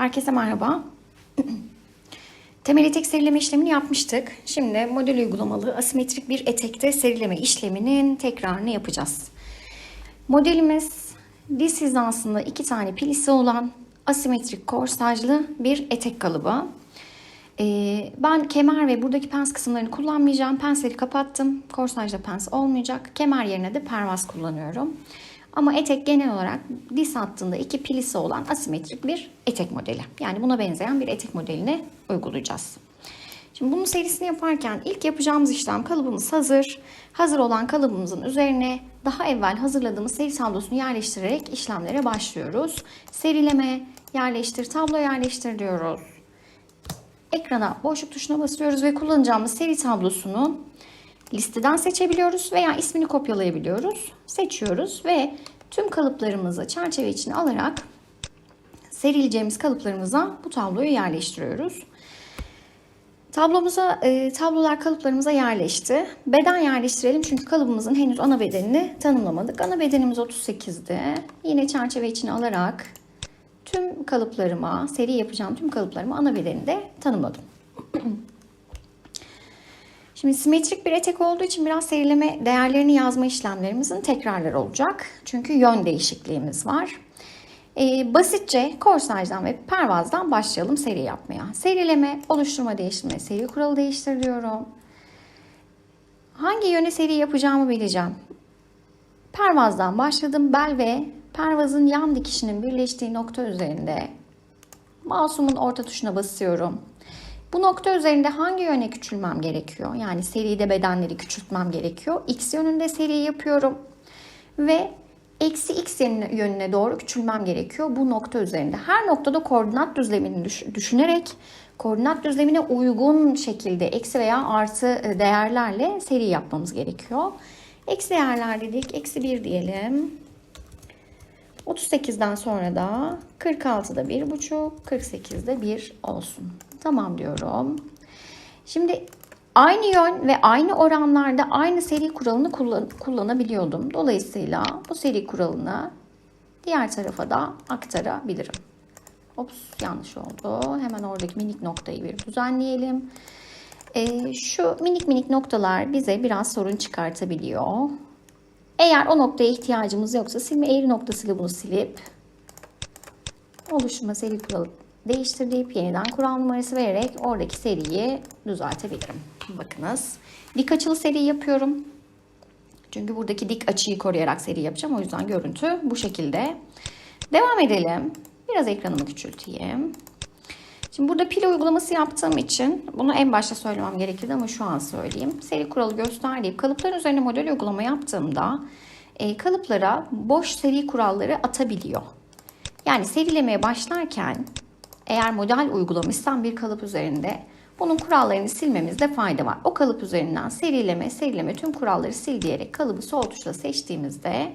Herkese merhaba. Temel etek serileme işlemini yapmıştık. Şimdi model uygulamalı asimetrik bir etekte serileme işleminin tekrarını yapacağız. Modelimiz diz hizasında iki tane pilisi olan asimetrik korsajlı bir etek kalıbı. Ee, ben kemer ve buradaki pens kısımlarını kullanmayacağım. Pensleri kapattım. Korsajda pens olmayacak. Kemer yerine de pervaz kullanıyorum. Ama etek genel olarak diz hattında iki pilisi olan asimetrik bir etek modeli. Yani buna benzeyen bir etek modelini uygulayacağız. Şimdi bunun serisini yaparken ilk yapacağımız işlem kalıbımız hazır. Hazır olan kalıbımızın üzerine daha evvel hazırladığımız seri tablosunu yerleştirerek işlemlere başlıyoruz. Serileme, yerleştir, tablo yerleştir diyoruz. Ekrana boşluk tuşuna basıyoruz ve kullanacağımız seri tablosunu listeden seçebiliyoruz veya ismini kopyalayabiliyoruz. Seçiyoruz ve tüm kalıplarımızı çerçeve içine alarak serileceğimiz kalıplarımıza bu tabloyu yerleştiriyoruz. Tablomuza, e, tablolar kalıplarımıza yerleşti. Beden yerleştirelim çünkü kalıbımızın henüz ana bedenini tanımlamadık. Ana bedenimiz 38'di. Yine çerçeve içine alarak tüm kalıplarıma, seri yapacağım tüm kalıplarıma ana bedeni de tanımladım. Şimdi simetrik bir etek olduğu için biraz serileme değerlerini yazma işlemlerimizin tekrarlar olacak. Çünkü yön değişikliğimiz var. Ee, basitçe korsajdan ve pervazdan başlayalım seri yapmaya. Serileme, oluşturma, değiştirme, seri kuralı değiştir diyorum. Hangi yöne seri yapacağımı bileceğim. Pervazdan başladım. Bel ve pervazın yan dikişinin birleştiği nokta üzerinde mouse'umun orta tuşuna basıyorum. Bu nokta üzerinde hangi yöne küçülmem gerekiyor? Yani seride bedenleri küçültmem gerekiyor. X yönünde seri yapıyorum. Ve eksi X yönüne doğru küçülmem gerekiyor bu nokta üzerinde. Her noktada koordinat düzlemini düşünerek koordinat düzlemine uygun şekilde eksi veya artı değerlerle seri yapmamız gerekiyor. Eksi değerler dedik. Eksi 1 diyelim. 38'den sonra da 46'da 1,5, 48'de 1 olsun. Tamam diyorum. Şimdi aynı yön ve aynı oranlarda aynı seri kuralını kullan kullanabiliyordum. Dolayısıyla bu seri kuralını diğer tarafa da aktarabilirim. Ops yanlış oldu. Hemen oradaki minik noktayı bir düzenleyelim. Ee, şu minik minik noktalar bize biraz sorun çıkartabiliyor. Eğer o noktaya ihtiyacımız yoksa silme eğri noktasıyla bunu silip oluşturma seri kuralı değiştir yeniden kural numarası vererek oradaki seriyi düzeltebilirim. Bakınız. Dik açılı seri yapıyorum. Çünkü buradaki dik açıyı koruyarak seri yapacağım. O yüzden görüntü bu şekilde. Devam edelim. Biraz ekranımı küçülteyim. Şimdi burada pil uygulaması yaptığım için bunu en başta söylemem gerekirdi ama şu an söyleyeyim. Seri kuralı göster kalıpların üzerine model uygulama yaptığımda e, kalıplara boş seri kuralları atabiliyor. Yani serilemeye başlarken eğer model uygulamışsam bir kalıp üzerinde bunun kurallarını silmemizde fayda var. O kalıp üzerinden serileme, serileme tüm kuralları sil diyerek kalıbı sol tuşla seçtiğimizde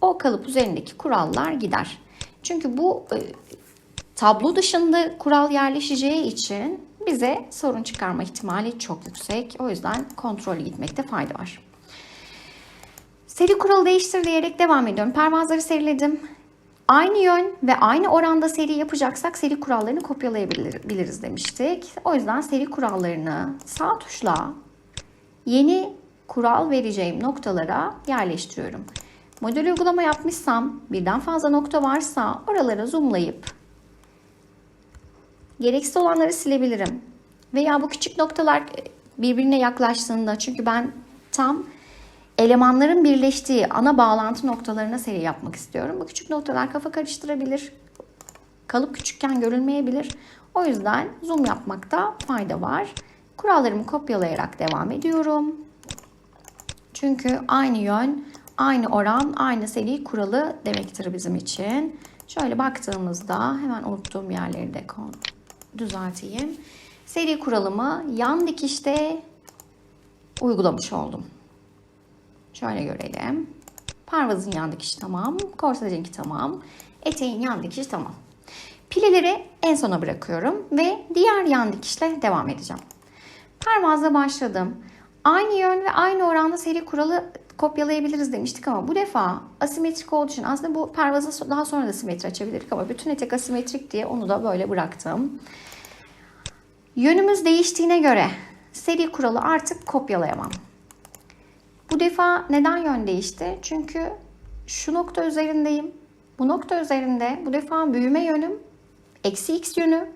o kalıp üzerindeki kurallar gider. Çünkü bu e, tablo dışında kural yerleşeceği için bize sorun çıkarma ihtimali çok yüksek. O yüzden kontrollü gitmekte fayda var. Seri kuralı değiştir diyerek devam ediyorum. Pervazları seriledim. Aynı yön ve aynı oranda seri yapacaksak seri kurallarını kopyalayabiliriz demiştik. O yüzden seri kurallarını sağ tuşla yeni kural vereceğim noktalara yerleştiriyorum. Model uygulama yapmışsam birden fazla nokta varsa oralara zoomlayıp gereksiz olanları silebilirim. Veya bu küçük noktalar birbirine yaklaştığında çünkü ben tam elemanların birleştiği ana bağlantı noktalarına seri yapmak istiyorum. Bu küçük noktalar kafa karıştırabilir. Kalıp küçükken görülmeyebilir. O yüzden zoom yapmakta fayda var. Kurallarımı kopyalayarak devam ediyorum. Çünkü aynı yön, aynı oran, aynı seri kuralı demektir bizim için. Şöyle baktığımızda hemen unuttuğum yerleri de düzelteyim. Seri kuralımı yan dikişte uygulamış oldum. Şöyle görelim. Parvazın yan dikişi tamam. Korsajınki tamam. Eteğin yan dikişi tamam. Pileleri en sona bırakıyorum ve diğer yan dikişle devam edeceğim. Pervazla başladım. Aynı yön ve aynı oranda seri kuralı kopyalayabiliriz demiştik ama bu defa asimetrik olduğu için aslında bu pervazı daha sonra da simetri açabilirdik ama bütün etek asimetrik diye onu da böyle bıraktım. Yönümüz değiştiğine göre seri kuralı artık kopyalayamam. Bu defa neden yön değişti? Çünkü şu nokta üzerindeyim. Bu nokta üzerinde bu defa büyüme yönüm eksi x yönü.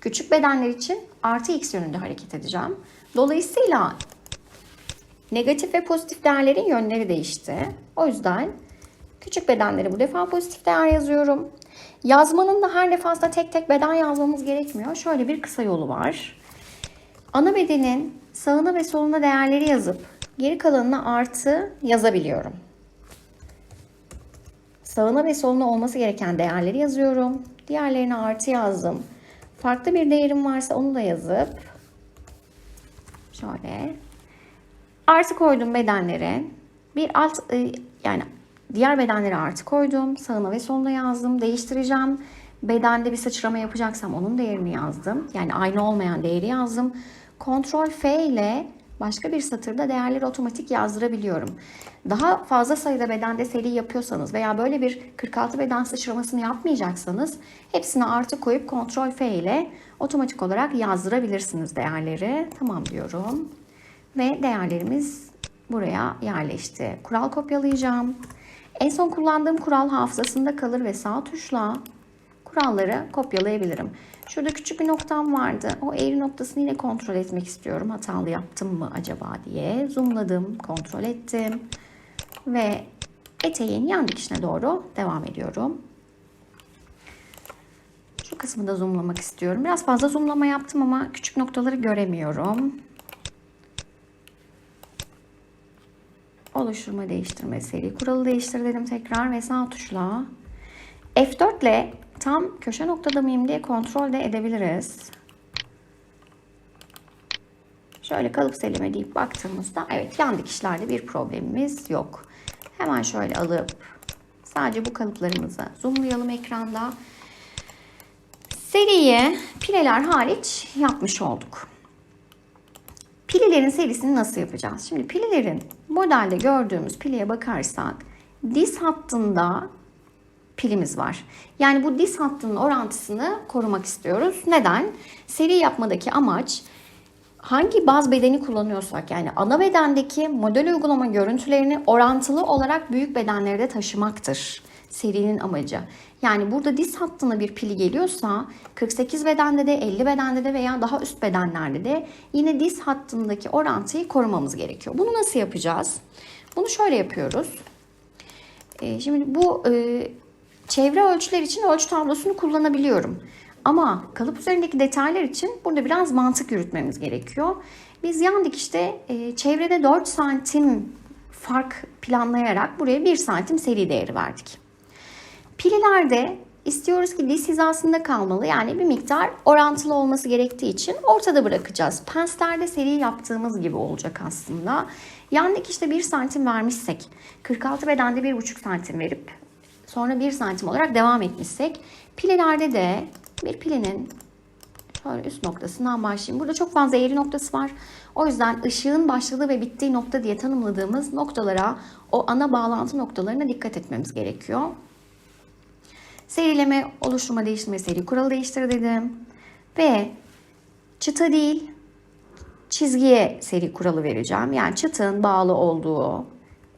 Küçük bedenler için artı x yönünde hareket edeceğim. Dolayısıyla negatif ve pozitif değerlerin yönleri değişti. O yüzden küçük bedenleri bu defa pozitif değer yazıyorum. Yazmanın da her defasında tek tek beden yazmamız gerekmiyor. Şöyle bir kısa yolu var. Ana bedenin sağına ve soluna değerleri yazıp geri kalanına artı yazabiliyorum. Sağına ve soluna olması gereken değerleri yazıyorum. Diğerlerine artı yazdım. Farklı bir değerim varsa onu da yazıp şöyle artı koydum bedenlere. Bir alt e, yani diğer bedenlere artı koydum. Sağına ve soluna yazdım. Değiştireceğim. Bedende bir sıçrama yapacaksam onun değerini yazdım. Yani aynı olmayan değeri yazdım. Ctrl F ile başka bir satırda değerleri otomatik yazdırabiliyorum. Daha fazla sayıda bedende seri yapıyorsanız veya böyle bir 46 beden sıçramasını yapmayacaksanız hepsine artı koyup Ctrl F ile otomatik olarak yazdırabilirsiniz değerleri. Tamam diyorum. Ve değerlerimiz buraya yerleşti. Kural kopyalayacağım. En son kullandığım kural hafızasında kalır ve sağ tuşla kuralları kopyalayabilirim. Şurada küçük bir noktam vardı. O eğri noktasını yine kontrol etmek istiyorum. Hatalı yaptım mı acaba diye. Zoomladım, kontrol ettim. Ve eteğin yan dikişine doğru devam ediyorum. Şu kısmı da zoomlamak istiyorum. Biraz fazla zoomlama yaptım ama küçük noktaları göremiyorum. Oluşturma değiştirme seri kuralı değiştir dedim tekrar ve sağ tuşla F4 ile tam köşe noktada mıyım diye kontrol de edebiliriz. Şöyle kalıp selime deyip baktığımızda evet yan dikişlerde bir problemimiz yok. Hemen şöyle alıp sadece bu kalıplarımızı zoomlayalım ekranda. Seriye pileler hariç yapmış olduk. Pililerin serisini nasıl yapacağız? Şimdi pililerin modelde gördüğümüz pileye bakarsak diz hattında pilimiz var. Yani bu diz hattının orantısını korumak istiyoruz. Neden? Seri yapmadaki amaç hangi baz bedeni kullanıyorsak yani ana bedendeki model uygulama görüntülerini orantılı olarak büyük bedenlere de taşımaktır. Serinin amacı. Yani burada diz hattına bir pili geliyorsa 48 bedende de 50 bedende de veya daha üst bedenlerde de yine diz hattındaki orantıyı korumamız gerekiyor. Bunu nasıl yapacağız? Bunu şöyle yapıyoruz. Ee, şimdi bu e, çevre ölçüler için ölçü tablosunu kullanabiliyorum. Ama kalıp üzerindeki detaylar için burada biraz mantık yürütmemiz gerekiyor. Biz yan dikişte e, çevrede 4 santim fark planlayarak buraya 1 santim seri değeri verdik. Pililerde istiyoruz ki diz hizasında kalmalı. Yani bir miktar orantılı olması gerektiği için ortada bırakacağız. Penslerde seri yaptığımız gibi olacak aslında. Yan dikişte 1 santim vermişsek 46 bedende 1,5 santim verip sonra 1 santim olarak devam etmişsek pilelerde de bir pilenin şöyle üst noktasından başlayayım. Burada çok fazla eğri noktası var. O yüzden ışığın başladığı ve bittiği nokta diye tanımladığımız noktalara o ana bağlantı noktalarına dikkat etmemiz gerekiyor. Serileme, oluşturma, değiştirme, seri kuralı değiştir dedim. Ve çıta değil, çizgiye seri kuralı vereceğim. Yani çıtın bağlı olduğu,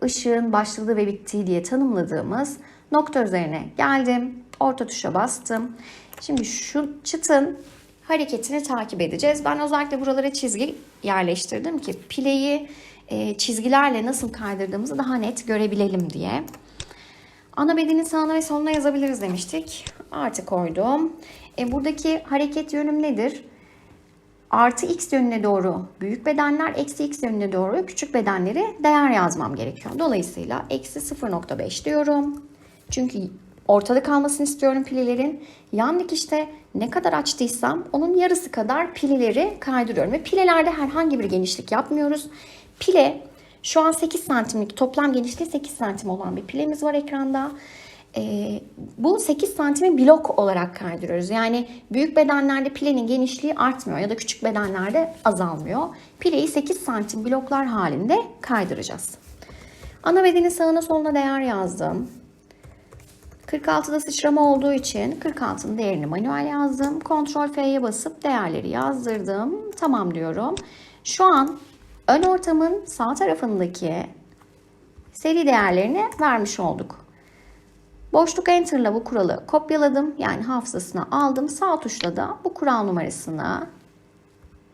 ışığın başladığı ve bittiği diye tanımladığımız nokta üzerine geldim. Orta tuşa bastım. Şimdi şu çıtın hareketini takip edeceğiz. Ben özellikle buralara çizgi yerleştirdim ki pileyi e, çizgilerle nasıl kaydırdığımızı daha net görebilelim diye. Ana bedenin sağına ve soluna yazabiliriz demiştik. Artı koydum. E, buradaki hareket yönüm nedir? Artı x yönüne doğru büyük bedenler, eksi x yönüne doğru küçük bedenleri değer yazmam gerekiyor. Dolayısıyla eksi 0.5 diyorum. Çünkü ortada kalmasını istiyorum pililerin. Yan dikişte ne kadar açtıysam onun yarısı kadar pilileri kaydırıyorum. Ve pilelerde herhangi bir genişlik yapmıyoruz. Pile şu an 8 santimlik toplam genişliği 8 santim olan bir pilemiz var ekranda. Ee, bu 8 santimi blok olarak kaydırıyoruz. Yani büyük bedenlerde pilenin genişliği artmıyor ya da küçük bedenlerde azalmıyor. Pileyi 8 santim bloklar halinde kaydıracağız. Ana bedenin sağına soluna değer yazdım. 46'da sıçrama olduğu için 46'nın değerini manuel yazdım. Ctrl F'ye basıp değerleri yazdırdım. Tamam diyorum. Şu an ön ortamın sağ tarafındaki seri değerlerini vermiş olduk. Boşluk Enter'la bu kuralı kopyaladım. Yani hafızasına aldım. Sağ tuşla da bu kural numarasını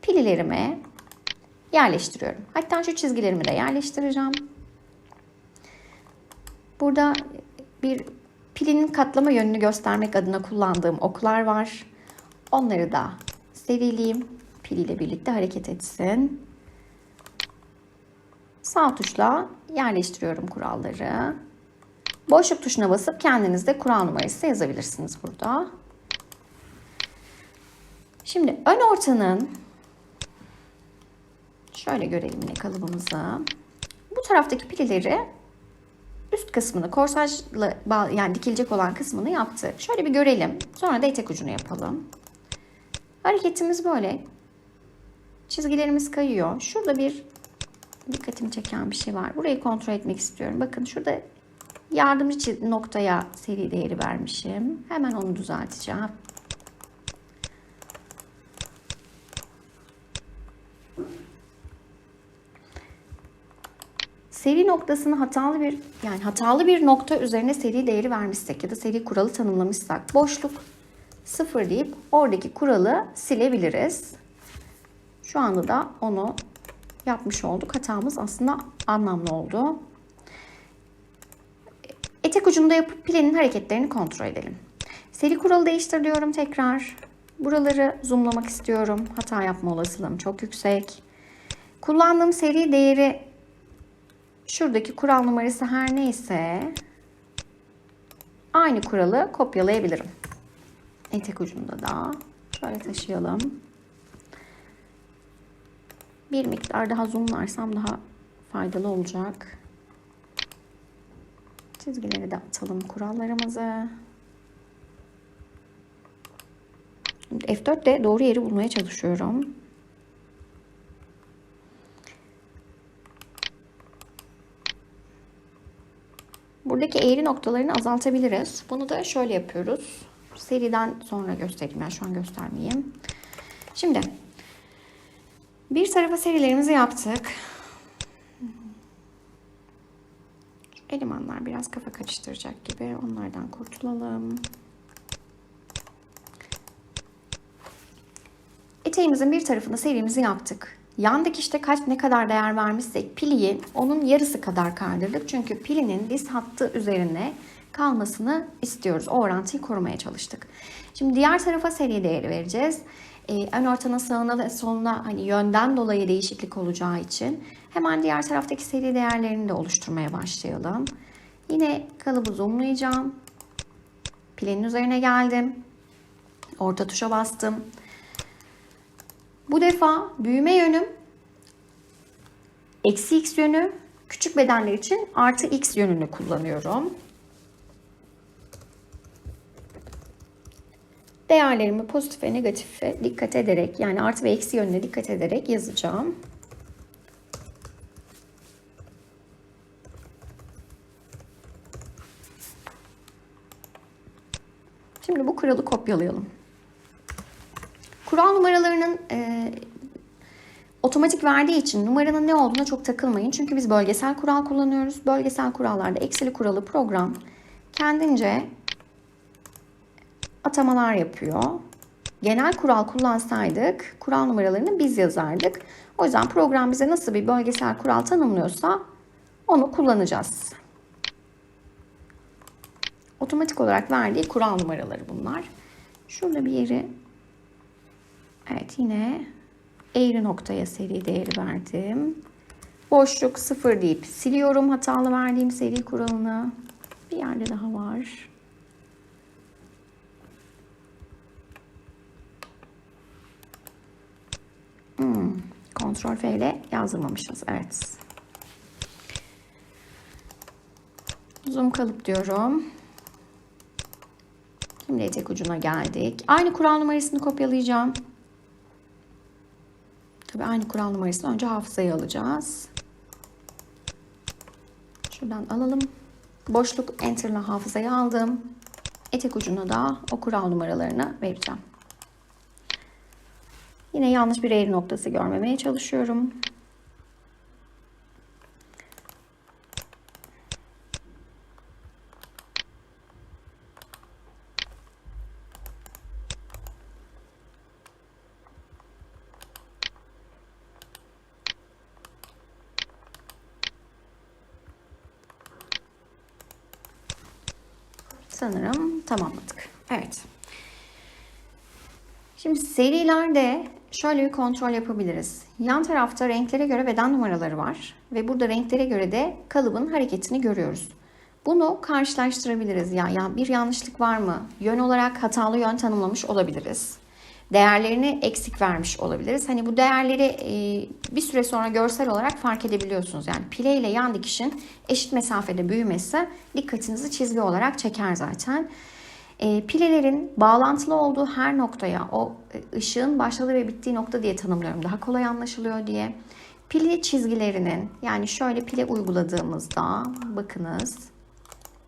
pililerime yerleştiriyorum. Hatta şu çizgilerimi de yerleştireceğim. Burada bir pilinin katlama yönünü göstermek adına kullandığım oklar var. Onları da serileyim. Pil ile birlikte hareket etsin. Sağ tuşla yerleştiriyorum kuralları. Boşluk tuşuna basıp kendiniz de kural numarası yazabilirsiniz burada. Şimdi ön ortanın şöyle görelim yine kalıbımızı. Bu taraftaki pilileri üst kısmını korsajla yani dikilecek olan kısmını yaptık. Şöyle bir görelim. Sonra da etek ucunu yapalım. Hareketimiz böyle. Çizgilerimiz kayıyor. Şurada bir dikkatimi çeken bir şey var. Burayı kontrol etmek istiyorum. Bakın şurada yardımcı noktaya seri değeri vermişim. Hemen onu düzelteceğim. Seri noktasını hatalı bir yani hatalı bir nokta üzerine seri değeri vermişsek ya da seri kuralı tanımlamışsak boşluk sıfır deyip oradaki kuralı silebiliriz. Şu anda da onu yapmış olduk. Hatamız aslında anlamlı oldu. Etek ucunda yapıp pilenin hareketlerini kontrol edelim. Seri kuralı değiştir diyorum tekrar. Buraları zoomlamak istiyorum. Hata yapma olasılığım çok yüksek. Kullandığım seri değeri şuradaki kural numarası her neyse aynı kuralı kopyalayabilirim. Etek ucunda da şöyle taşıyalım. Bir miktar daha zoomlarsam daha faydalı olacak. Çizgileri de atalım kurallarımızı. Şimdi F4 ile doğru yeri bulmaya çalışıyorum. Buradaki eğri noktalarını azaltabiliriz. Bunu da şöyle yapıyoruz. Seriden sonra göstereyim. Ben şu an göstermeyeyim. Şimdi bir tarafa serilerimizi yaptık. Elemanlar biraz kafa karıştıracak gibi. Onlardan kurtulalım. Eteğimizin bir tarafında serimizi yaptık. Yan dikişte kaç ne kadar değer vermişsek piliyi onun yarısı kadar kaydırdık. Çünkü pilinin diz hattı üzerine kalmasını istiyoruz. O orantıyı korumaya çalıştık. Şimdi diğer tarafa seri değeri vereceğiz. Ee, ön ortanın sağına ve soluna hani yönden dolayı değişiklik olacağı için hemen diğer taraftaki seri değerlerini de oluşturmaya başlayalım. Yine kalıbı zoomlayacağım. Pilin üzerine geldim. Orta tuşa bastım. Bu defa büyüme yönüm eksi x yönü, küçük bedenler için artı x yönünü kullanıyorum. Değerlerimi pozitif ve negatife dikkat ederek yani artı ve eksi yönüne dikkat ederek yazacağım. Şimdi bu kuralı kopyalayalım. Kural numaralarının e, otomatik verdiği için numaranın ne olduğuna çok takılmayın. Çünkü biz bölgesel kural kullanıyoruz. Bölgesel kurallarda eksili kuralı program kendince atamalar yapıyor. Genel kural kullansaydık kural numaralarını biz yazardık. O yüzden program bize nasıl bir bölgesel kural tanımlıyorsa onu kullanacağız. Otomatik olarak verdiği kural numaraları bunlar. Şurada bir yeri Evet yine eğri noktaya seri değeri verdim. Boşluk sıfır deyip siliyorum hatalı verdiğim seri kuralını. Bir yerde daha var. Ctrl F ile yazdırmamışız. Evet. Zoom kalıp diyorum. Şimdi etek ucuna geldik. Aynı kural numarasını kopyalayacağım. Tabii aynı kural numarasını önce hafızaya alacağız. Şuradan alalım. Boşluk enter'la hafızaya aldım. Etek ucuna da o kural numaralarını vereceğim. Yine yanlış bir eğri noktası görmemeye çalışıyorum. Sanırım tamamladık. Evet. Şimdi serilerde şöyle bir kontrol yapabiliriz. Yan tarafta renklere göre beden numaraları var ve burada renklere göre de kalıbın hareketini görüyoruz. Bunu karşılaştırabiliriz. Ya, ya bir yanlışlık var mı? Yön olarak hatalı yön tanımlamış olabiliriz. Değerlerini eksik vermiş olabiliriz. Hani bu değerleri e, bir süre sonra görsel olarak fark edebiliyorsunuz. Yani pile ile yan dikişin eşit mesafede büyümesi dikkatinizi çizgi olarak çeker zaten. E, pilelerin bağlantılı olduğu her noktaya o e, ışığın başladığı ve bittiği nokta diye tanımlıyorum. Daha kolay anlaşılıyor diye. Pili çizgilerinin yani şöyle pile uyguladığımızda bakınız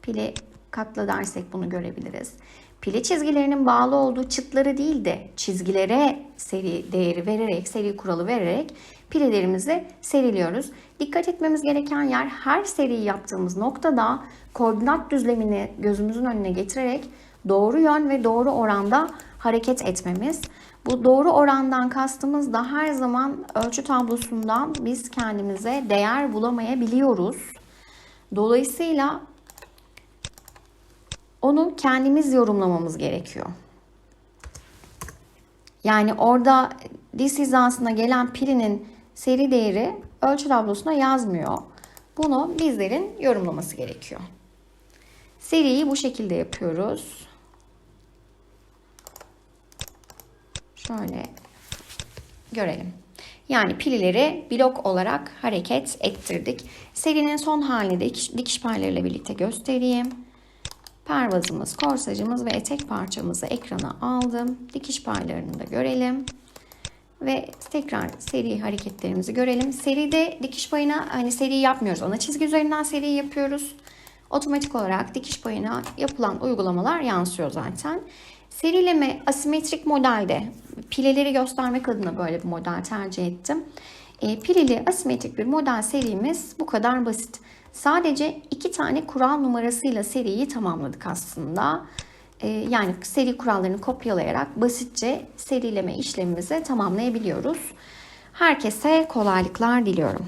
pili katla dersek bunu görebiliriz. Pili çizgilerinin bağlı olduğu çıtları değil de çizgilere seri değeri vererek, seri kuralı vererek pilelerimizi seriliyoruz. Dikkat etmemiz gereken yer her seriyi yaptığımız noktada koordinat düzlemini gözümüzün önüne getirerek doğru yön ve doğru oranda hareket etmemiz. Bu doğru orandan kastımız da her zaman ölçü tablosundan biz kendimize değer bulamayabiliyoruz. Dolayısıyla onu kendimiz yorumlamamız gerekiyor. Yani orada diz hizasına gelen pilinin seri değeri ölçü tablosuna yazmıyor. Bunu bizlerin yorumlaması gerekiyor. Seriyi bu şekilde yapıyoruz. Şöyle görelim. Yani pilileri blok olarak hareket ettirdik. Serinin son halini de dikiş, paylarıyla birlikte göstereyim. Pervazımız, korsajımız ve etek parçamızı ekrana aldım. Dikiş paylarını da görelim. Ve tekrar seri hareketlerimizi görelim. Seride dikiş payına hani seri yapmıyoruz. Ana çizgi üzerinden seri yapıyoruz. Otomatik olarak dikiş payına yapılan uygulamalar yansıyor zaten. Serileme asimetrik modelde pileleri göstermek adına böyle bir model tercih ettim. E, pileli asimetrik bir model serimiz bu kadar basit. Sadece iki tane kural numarasıyla seriyi tamamladık aslında. E, yani seri kurallarını kopyalayarak basitçe serileme işlemimizi tamamlayabiliyoruz. Herkese kolaylıklar diliyorum.